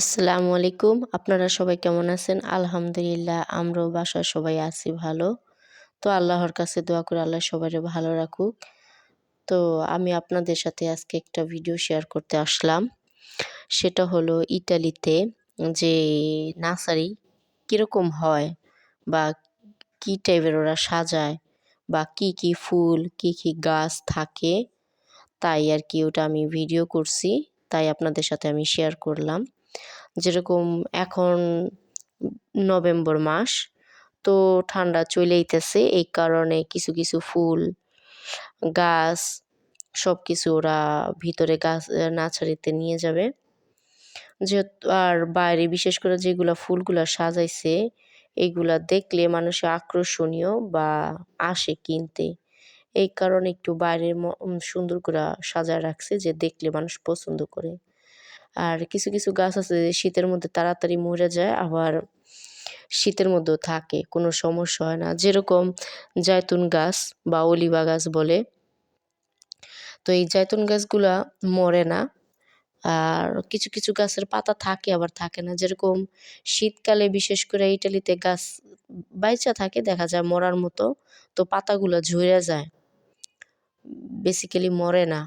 আসসালামু আলাইকুম। আপনারা সবাই কেমন আছেন? আলহামদুলিল্লাহ, আমরাও বাসায় সবাই আছি ভালো। তো আল্লাহর কাছে দোয়া করে আল্লাহ সবাই ভালো রাখুক। তো আমি আপনাদের সাথে আজকে একটা ভিডিও শেয়ার করতে আসলাম। সেটা হলো ইটালিতে যে নার্সারি কীরকম হয় বা কী টাইপের ওরা সাজায় বা কি কি ফুল, কি কি গাছ থাকে, তাই আর কি ওটা আমি ভিডিও করছি। তাই আপনাদের সাথে আমি শেয়ার করলাম। যেরকম এখন নভেম্বর মাস, তো ঠান্ডা চলেইতেছে, এই কারণে কিছু কিছু ফুল, গাছ সব কিছু ওরা ভিতরে গাছ নার্সারিতে নিয়ে যাবে। যেহেতু, আর বাইরে বিশেষ করে যেগুলো ফুলগুলো সাজাইছে এইগুলা দেখলে মানুষের আকর্ষণীয় বা আসে কিনতে। এই কারণে একটু বাইরের সুন্দর করে সাজায় রাখছে যে দেখলে মানুষ পছন্দ করে। আর কিছু কিছু গাছ আছে যে শীতের মধ্যে তাড়াতাড়ি মরে যায়, আবার শীতের মধ্যেও থাকে, কোনো সমস্যা হয় না। যেরকম জায়তুন গাছ বা অলিভা গাছ বলে, তো এই জায়তুন গাছগুলা মরে না। আর কিছু কিছু গাছের পাতা থাকে, আবার থাকে না। যেরকম শীতকালে বিশেষ করে ইটালিতে গাছ বাইচা থাকে, দেখা যায় মরার মতো, তো পাতাগুলো ঝরে যায়। বেসিক্যালি মরে না।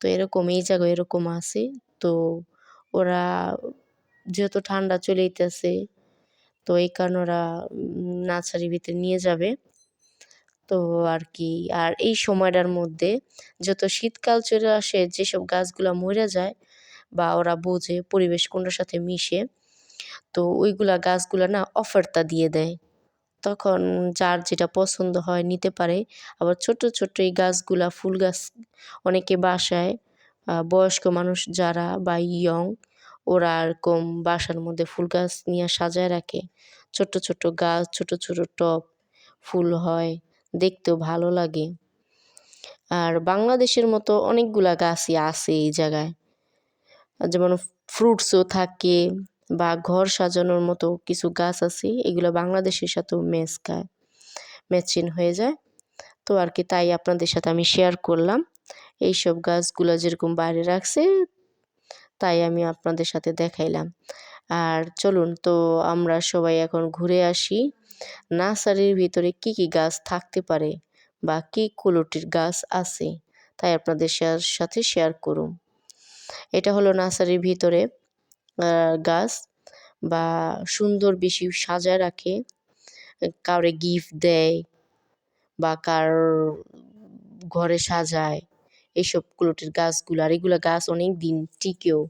তো এরকম, এই জায়গায় এরকম আছে। তো ওরা যেহেতু ঠান্ডা চলেইতেছে, তো এই কারণে ওরা নার্সারির ভিতরে নিয়ে যাবে। তো আর কি, আর এই সময়টার মধ্যে যত শীতকাল চলে আসে, যেসব গাছগুলো মরে যায় বা ওরা বোঝে পরিবেশ কোনটার সাথে মিশে, তো ওইগুলা গাছগুলা না অফারটা দিয়ে দেয়। তখন যার যেটা পছন্দ হয় নিতে পারে। আবার ছোট ছোট এই গাছগুলা, ফুল গাছ অনেকে বাসায় বয়স্ক মানুষ যারা বা ইয়ং ওরা এরকম বাসার মধ্যে ফুল গাছ নিয়ে সাজায় রাখে। ছোট্ট ছোট্ট গাছ, ছোট ছোট টব, ফুল হয়, দেখতেও ভালো লাগে। আর বাংলাদেশের মতো অনেকগুলা গাছই আছে এই জায়গায়। যেমন ফ্রুটসও থাকে বা ঘর সাজানোর মতো কিছু গাছ আছে, এগুলো বাংলাদেশের সাথেও ম্যাচ খায়, ম্যাচিং হয়ে যায়। তো আর কি তাই আপনাদের সাথে আমি শেয়ার করলাম। এইসব গাছগুলো যেরকম বাইরে রাখছে, তাই আমি আপনাদের সাথে দেখাইলাম। আর চলুন তো আমরা সবাই এখন ঘুরে আসি, নার্সারির ভিতরে কি কি গাছ থাকতে পারে বা কী কোয়ালিটির গাছ আছে, তাই আপনাদের সাথে শেয়ার করুন। এটা হলো নার্সারির ভিতরে গাছ বা সুন্দর বেশি সাজায় রাখে, কাউরে গিফট দেয় বা কার ঘরে সাজায়। এইসব কুলোটির গাছগুলো, আর এগুলো গাছ অনেক দিন টিকেও,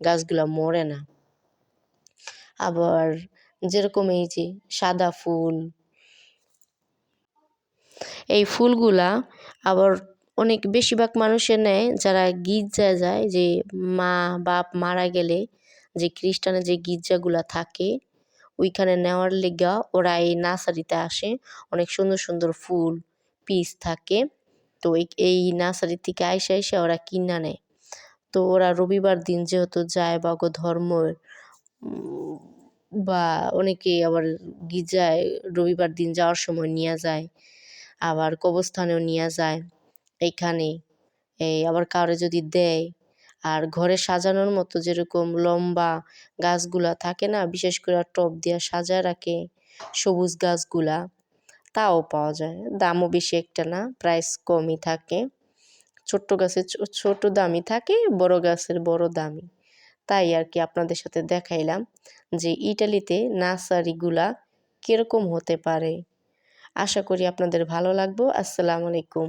গাছগুলো মরে না। আবার যেরকম এই যে সাদা ফুল, এই ফুলগুলা আবার অনেক বেশিরভাগ মানুষের নেয়, যারা গির্জায় যায়, যে মা, বাপ মারা গেলে যে খ্রিস্টানের যে গির্জাগুলা থাকে, ওইখানে নেওয়ার লেগা ওরা এই নার্সারিতে আসে, অনেক সুন্দর সুন্দর ফুল, পিস থাকে। তো এই নার্সারি থেকে আইসা আইসা ওরা কিনা নেয়। তো ওরা রবিবার দিন যেহেতু যায় বা গো ধর্মের বা অনেকে আবার গির্জায় রবিবার দিন যাওয়ার সময় নিয়ে যায়, আবার কবরস্থানেও নিয়ে যায় এইখানে এই আবার কাউরে যদি দেয়, আর ঘরে সাজানোর মতো যেরকম লম্বা গাছগুলা থাকে না, বিশেষ করে টব দিয়ে সাজায় রাখে, সবুজ গাছগুলা তাও পাওয়া যায়। দামও বেশি একটা না প্রাইস কমই থাকে। ছোট্ট গাছের ছোট দামি থাকে, বড় গাছের বড় দামি তাই আর কি আপনাদের সাথে দেখাইলাম যে ইটালিতে নার্সারিগুলা কীরকম হতে পারে। আশা করি আপনাদের ভালো লাগবো। আসসালামু আলাইকুম।